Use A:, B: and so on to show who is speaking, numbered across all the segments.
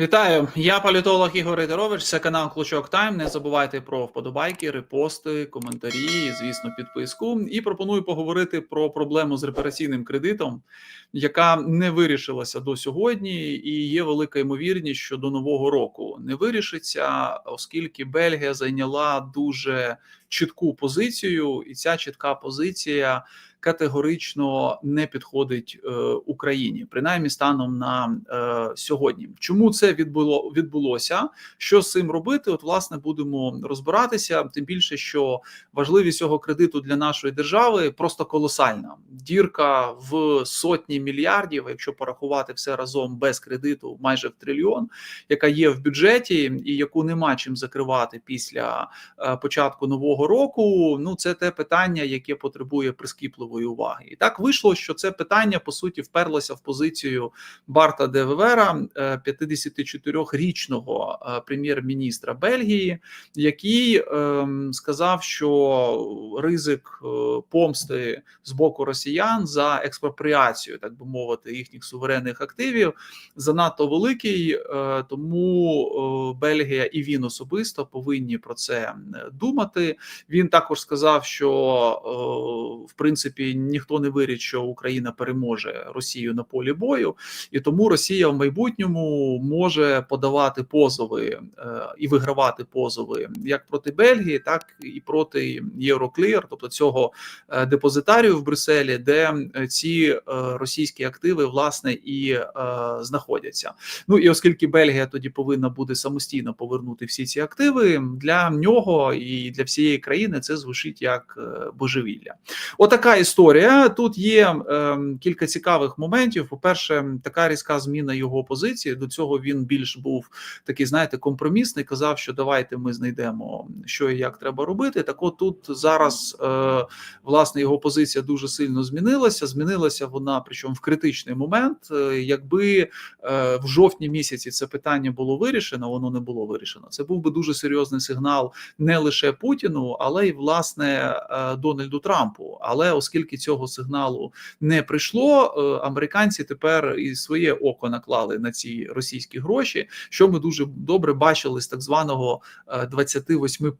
A: Вітаю, я політолог Ігор Рейдерович. Це канал Клучок Тайм. Не забувайте про вподобайки, репости, коментарі, звісно, підписку. І пропоную поговорити про проблему з репараційним кредитом, яка не вирішилася до сьогодні, і є велика ймовірність, що до нового року не вирішиться, оскільки Бельгія зайняла дуже чітку позицію, і ця чітка позиція категорично не підходить е, Україні, принаймні станом на е, сьогодні. Чому це відбуло відбулося? Що з цим робити? От власне будемо розбиратися. Тим більше, що важливість цього кредиту для нашої держави просто колосальна. Дірка в сотні мільярдів, якщо порахувати все разом без кредиту, майже в трильйон, яка є в бюджеті, і яку нема чим закривати після е, початку нового року. Ну це те питання, яке потребує прискіпливо особливої уваги. І так вийшло, що це питання по суті вперлося в позицію Барта Девевера, 54-річного е, е, прем'єр-міністра Бельгії, який ем, сказав, що ризик е, помсти з боку росіян за експропріацію, так би мовити, їхніх суверенних активів занадто великий, тому Бельгія і він особисто повинні про це думати. Він також сказав, що в принципі ніхто не вирить, що Україна переможе Росію на полі бою, і тому Росія в майбутньому може подавати позови е, і вигравати позови як проти Бельгії, так і проти Євроклір, тобто цього е, депозитарію в Брюсселі, де е, ці російські активи власне і знаходяться. Ну і оскільки Бельгія тоді повинна буде самостійно повернути всі ці активи для нього і для всієї країни, це звучить як божевілля. Отака історія. Тут є е, кілька цікавих моментів. По перше, така різка зміна його позиції. До цього він більш був такий, знаєте, компромісний. Казав, що давайте ми знайдемо, що і як треба робити. Так, от тут зараз е, власне його позиція дуже сильно змінилася. Змінилася вона, причому в критичний момент. Е, якби е, в жовтні місяці це питання було вирішено, воно не було вирішено. Це був би дуже серйозний сигнал не лише Путіну, але й власне е, Дональду Трампу. Але оскільки цього сигналу не прийшло, е, американці тепер і своє око наклали на ці російські гроші, що ми дуже добре бачили з так званого 28 е,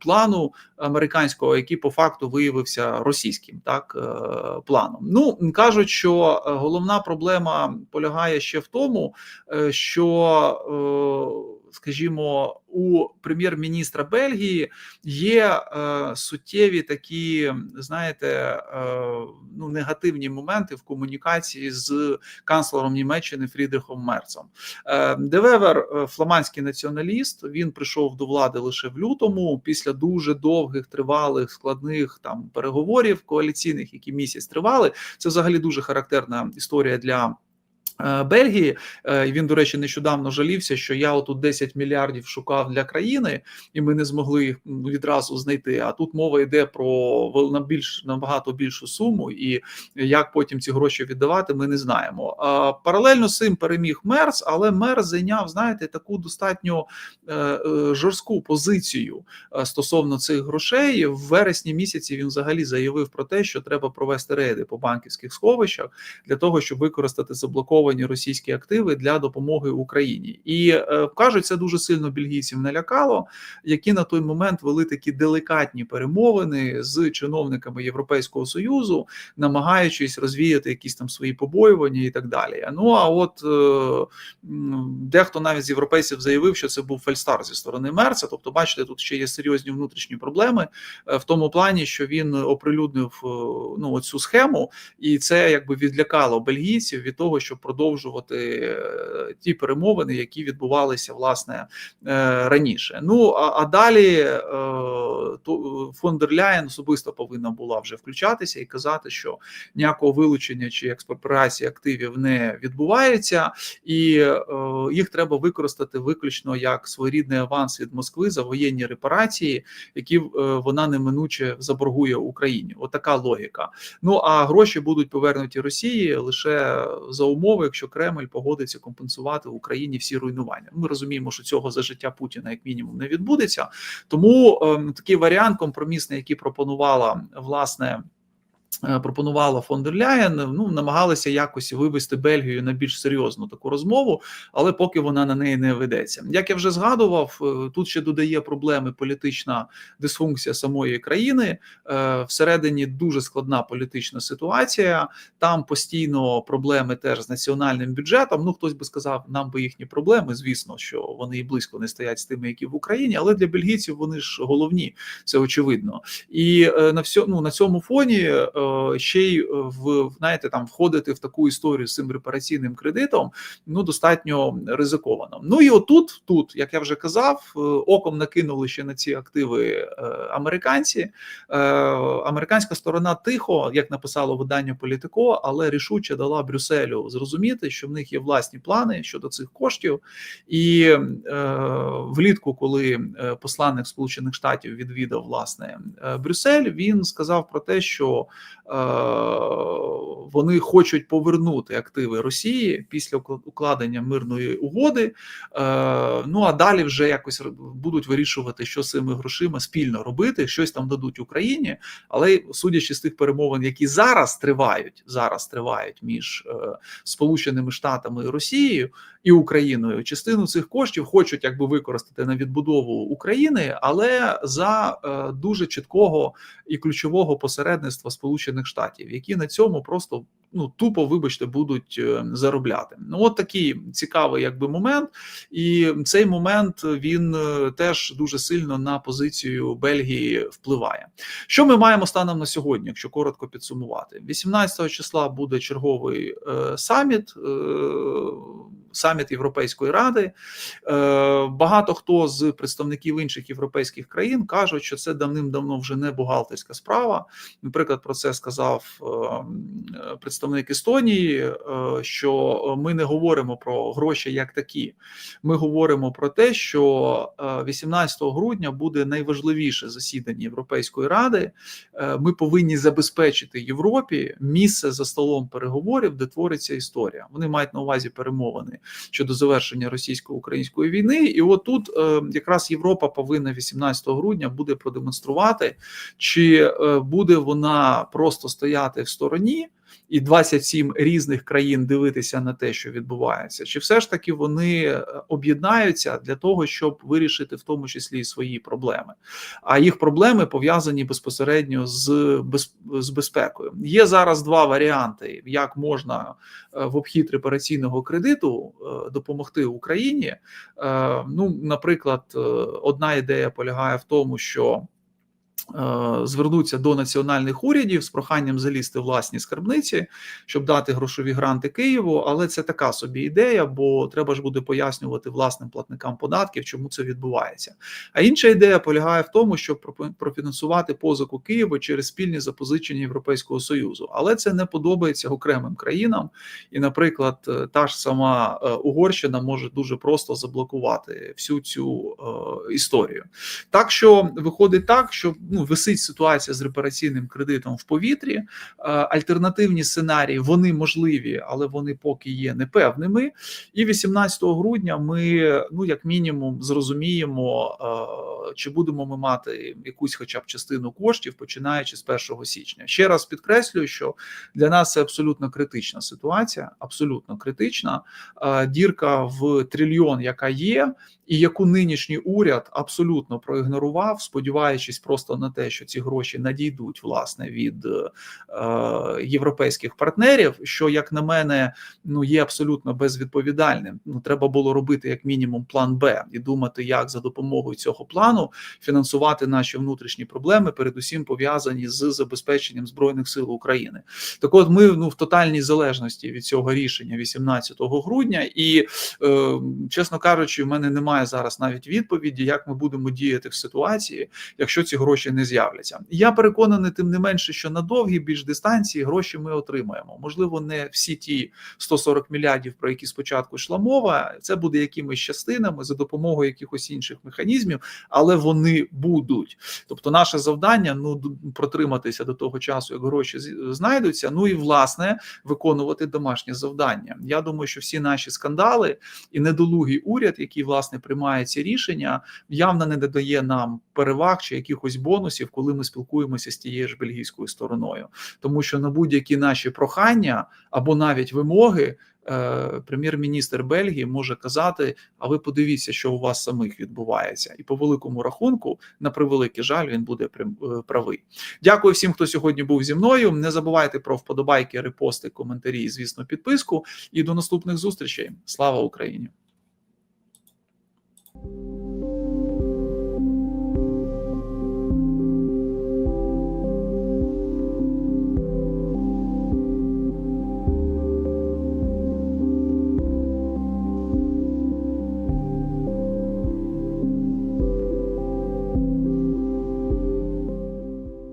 A: плану американського, який по факту виявився російським так планом. Ну кажуть, що головна проблема полягає ще в тому, що скажімо, у прем'єр-міністра Бельгії є е, суттєві такі, знаєте, е, ну негативні моменти в комунікації з канцлером Німеччини Фрідрихом Мерцом. Е, Девевер, е, фламандський націоналіст, він прийшов до влади лише в лютому, після дуже довгих, тривалих, складних там переговорів коаліційних, які місяць тривали. Це взагалі дуже характерна історія для. Е, Бельгії е, він, до речі, нещодавно жалівся, що я отут 10 мільярдів шукав для країни, і ми не змогли їх відразу знайти. А тут мова йде про на більш набагато більшу суму, і як потім ці гроші віддавати, ми не знаємо. Паралельно з цим переміг Мерс, але Мерс зайняв, знаєте, таку достатньо е, жорстку позицію стосовно цих грошей. В вересні місяці він взагалі заявив про те, що треба провести рейди по банківських сховищах для того, щоб використати заблоковані конфісковані російські активи для допомоги Україні, і е, кажуть, це дуже сильно бельгійців налякало, які на той момент вели такі деликатні перемовини з чиновниками Європейського союзу, намагаючись розвіяти якісь там свої побоювання і так далі. Ну а от е, дехто навіть з європейців заявив, що це був фальстар зі сторони Мерца. Тобто, бачите, тут ще є серйозні внутрішні проблеми е, в тому плані, що він оприлюднив ну оцю схему, і це якби відлякало бельгійців від того, щоб продовжувати е, ті перемовини, які відбувалися власне е, раніше. Ну а, а далі е, фон дер Ляєн особисто повинна була вже включатися і казати, що ніякого вилучення чи експропріації активів не відбувається, і їх треба використати виключно як своєрідний аванс від Москви за воєнні репарації, які вона неминуче заборгує Україні. Отака логіка. Ну а гроші будуть повернуті Росії лише за умови якщо Кремль погодиться компенсувати Україні всі руйнування. Ми розуміємо, що цього за життя Путіна як мінімум не відбудеться. Тому е, такий варіант компромісний, який пропонувала власне. Е, пропонувала фон дер Ляєн, ну намагалися якось вивести Бельгію на більш серйозну таку розмову, але поки вона на неї не ведеться. Як я вже згадував, е, тут ще додає проблеми політична дисфункція самої країни. Е, всередині дуже складна політична ситуація. Там постійно проблеми теж з національним бюджетом. Ну хтось би сказав, нам би їхні проблеми. Звісно, що вони і близько не стоять з тими, які в Україні, але для бельгійців вони ж головні, це очевидно. І на всьому ну, на цьому фоні. Е, ще й е, в знаєте, там входити в таку історію з цим репараційним кредитом ну достатньо ризиковано. Ну і отут, тут, як я вже казав, е, оком накинули ще на ці активи американці. Американська сторона тихо, як написало видання Політико, але рішуче дала Брюсселю зрозуміти, що в них є власні плани щодо цих коштів, і влітку, коли посланник Сполучених Штатів відвідав власне Брюссель, він сказав про те, що Е, вони хочуть повернути активи Росії після укладення мирної угоди. Е, ну а далі вже якось будуть вирішувати, що з цими грошима спільно робити, щось там дадуть Україні. Але судячи з тих перемовин, які зараз тривають, зараз тривають між е, Сполученими Штатами і Росією і Україною, частину цих коштів хочуть якби використати на відбудову України, але за дуже чіткого і ключового посередництва Сполучених Штатів, які на цьому просто ну тупо, вибачте, будуть е, заробляти. Ну от такий цікавий, якби момент, і цей момент він е, теж дуже сильно на позицію Бельгії впливає. Що ми маємо станом на сьогодні, якщо коротко підсумувати, 18 числа буде черговий е, саміт. Е, Саміт Європейської ради е, багато хто з представників інших європейських країн кажуть, що це давним-давно вже не бухгалтерська справа. Наприклад, про це сказав представник представник Естонії, е, що ми не говоримо про гроші як такі. Ми говоримо про те, що 18 е, грудня буде найважливіше засідання Європейської ради. Е, ми повинні забезпечити Європі місце за столом переговорів, де твориться історія. Вони мають на увазі перемовини щодо завершення російсько-української війни. І от тут якраз Європа повинна 18 грудня буде продемонструвати, чи буде вона просто стояти в стороні і 27 різних країн дивитися на те, що відбувається, чи все ж таки вони е, об'єднаються для того, щоб вирішити в тому числі свої проблеми? А їх проблеми пов'язані безпосередньо з без, з безпекою. Є зараз два варіанти, як можна е, в обхід репараційного кредиту е, допомогти Україні. Ну, наприклад, одна ідея полягає в тому, що звернуться до національних урядів з проханням залізти власні скарбниці, щоб дати грошові гранти Києву. Але це така собі ідея, бо треба ж буде пояснювати власним платникам податків, чому це відбувається. А інша ідея полягає в тому, щоб профінансувати позику Києва через спільні запозичення Європейського союзу. Але це не подобається окремим країнам. І, наприклад, е, та ж сама е, Угорщина може дуже просто заблокувати всю цю е, історію. Так що виходить так, що ну висить ситуація з репараційним кредитом в повітрі. Е, альтернативні сценарії вони можливі, але вони поки є непевними. І 18 грудня ми, ну як мінімум, зрозуміємо, е, чи будемо ми мати якусь, хоча б частину коштів, починаючи з 1 січня. Ще раз підкреслюю, що для нас це абсолютно критична ситуація, абсолютно критична е, дірка в трильйон, яка є і яку нинішній уряд абсолютно проігнорував, сподіваючись просто на те, що ці гроші надійдуть власне від е, європейських партнерів, що як на мене ну є абсолютно безвідповідальним. Ну треба було робити як мінімум план Б і думати, як за допомогою цього плану фінансувати наші внутрішні проблеми, передусім пов'язані з забезпеченням збройних сил України. Так, от ми ну в тотальній залежності від цього рішення 18 грудня, і е, чесно кажучи, в мене немає немає зараз навіть відповіді, як ми будемо діяти в ситуації, якщо ці гроші не з'являться. Я переконаний, тим не менше, що на довгі більш дистанції гроші ми отримаємо. Можливо, не всі ті 140 мільярдів, про які спочатку йшла мова. Це буде якимись частинами за допомогою якихось інших механізмів, але вони будуть. Тобто, наше завдання ну протриматися до того часу, як гроші знайдуться. Ну і власне виконувати домашнє завдання. Я думаю, що всі наші скандали і недолугий уряд, який власне приймає ці рішення, явно не додає нам переваг чи якихось бонусів. коли ми спілкуємося з тією ж бельгійською стороною, тому що на будь-які наші прохання або навіть вимоги. е, Прем'єр-міністр Бельгії може казати: а ви подивіться, що у вас самих відбувається, і по великому рахунку, на превеликий жаль, він буде е, правий. Дякую всім, хто сьогодні був зі мною. Не забувайте про вподобайки, репости, коментарі, і, звісно, підписку. І до наступних зустрічей. Слава Україні!